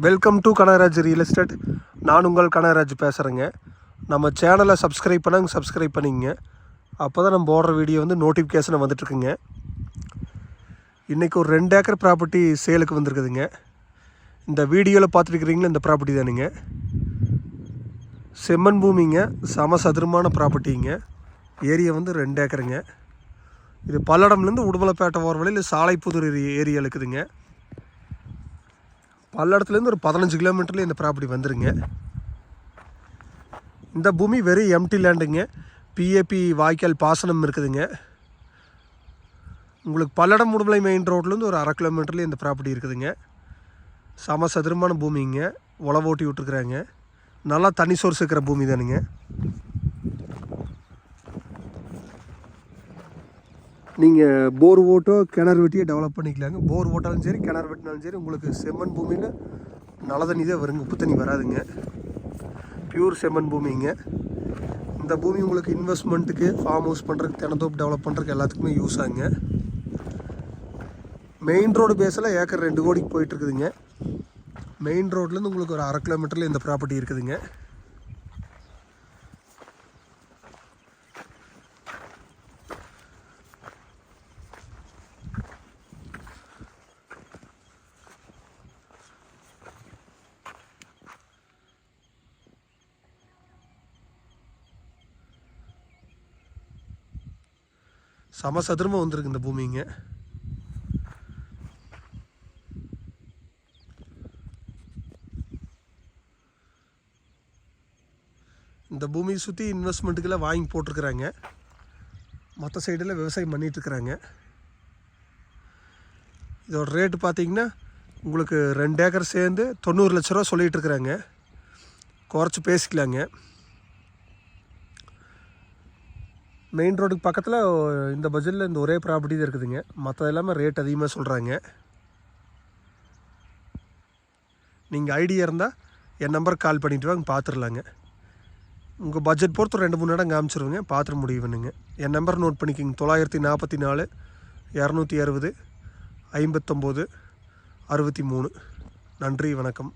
Welcome to Kanagaraj real estate நான் உங்கள் கனகராஜ் பேசுகிறேங்க நம்ம சேனலை சப்ஸ்கிரைப் பண்ணாங்க சப்ஸ்கிரைப் பண்ணிங்க. அப்போ தான் நம்ம போடுற வீடியோ வந்து நோட்டிஃபிகேஷனை வந்துட்டுருக்குங்க. இன்றைக்கி ஒரு ரெண்டு ஏக்கர் ப்ராப்பர்ட்டி சேலுக்கு வந்திருக்குதுங்க. இந்த வீடியோவில் பார்த்துருக்குறீங்களா இந்த ப்ராப்பர்ட்டி தானுங்க. செம்மண் பூமிங்க சமசதுரமான ப்ராப்பர்ட்டிங்க ஏரியா வந்து ரெண்டு ஏக்கருங்க இது பல்லடம்லேருந்து உடுமலைப்பேட்டை ஓர வழியில் சாலைப்புதூர் ஏரியா இருக்குதுங்க பல்லடத்துலேருந்து ஒரு பதினஞ்சு கிலோமீட்டரில் இந்த ப்ராப்பர்ட்டி வந்துருங்க. இந்த பூமி வெறும் எம்டி லேண்டுங்க பிஏபி வாய்க்கால் பாசனம் இருக்குதுங்க. உங்களுக்கு பல்லடம் முடுமலை மெயின் ரோட்லேருந்து ஒரு அரை கிலோமீட்டர்லேயே இந்த ப்ராப்பர்ட்டி இருக்குதுங்க. சமசதுரமான பூமிங்க. உழவோட்டி விட்டுருக்குறாங்க. நல்லா தண்ணி சோர்ஸ் இருக்கிற பூமி தானுங்க நீங்கள் போர் ஓட்டோ கிணறு வெட்டியே டெவலப் பண்ணிக்கலாங்க. போர் ஓட்டாலும் சரி கிணறு வெட்டினாலும் சரி உங்களுக்கு செம்மண் பூமியில் நல்ல தண்ணி தான் வருங்க. உப்பு தண்ணி வராதுங்க. பியூர் செம்மண் பூமிங்க. இந்த பூமி உங்களுக்கு இன்வெஸ்ட்மெண்ட்டுக்கு ஃபார்ம் ஹவுஸ் பண்ணுறதுக்கு தினத்தோப்பு டெவலப் பண்ணுறதுக்கு எல்லாத்துக்குமே யூஸ் ஆகுங்க. மெயின் ரோடு பேஸில் ஏக்கர் ரெண்டு கோடிக்கு போயிட்டுருக்குதுங்க மெயின் ரோட்லேருந்து உங்களுக்கு ஒரு அரை கிலோமீட்டரில் இந்த ப்ராப்பர்ட்டி இருக்குதுங்க. சமசதுரமாக வந்திருக்கு இந்த பூமிங்க இந்த பூமியை சுற்றி இன்வெஸ்ட்மெண்ட்டுக்கெல்லாம் வாங்கி போட்டிருக்கிறாங்க. மற்ற சைடில் விவசாயம் பண்ணிகிட்ருக்குறாங்க இதோட ரேட்டு பார்த்தீங்கன்னா உங்களுக்கு ரெண்டு ஏக்கர் சேர்ந்து தொண்ணூறு லட்ச ரூபா சொல்லிகிட்ருக்குறாங்க குறைச்சி பேசிக்கலாங்க. மெயின் ரோடுக்கு பக்கத்தில் இந்த பட்ஜெட்டில் இந்த ஒரே ப்ராப்பர்ட்டி தான் இருக்குதுங்க. மற்றது எல்லாமே ரேட் அதிகமாக சொல்கிறாங்க நீங்கள் ஐடியா இருந்தால் என் நம்பருக்கு கால் பண்ணிவிட்டு வாங்க பார்த்துடலாங்க உங்கள் பட்ஜெட் பொறுத்து ரெண்டு மூணு இடம் காமிச்சிருவங்க பார்த்துட்டு முடிவு பண்ணுங்க என் நம்பர் நோட் பண்ணிக்கிங்க தொள்ளாயிரத்தி நாற்பத்தி நாலு இரநூத்தி அறுபது ஐம்பத்தொம்போது அறுபத்தி மூணு. நன்றி வணக்கம்.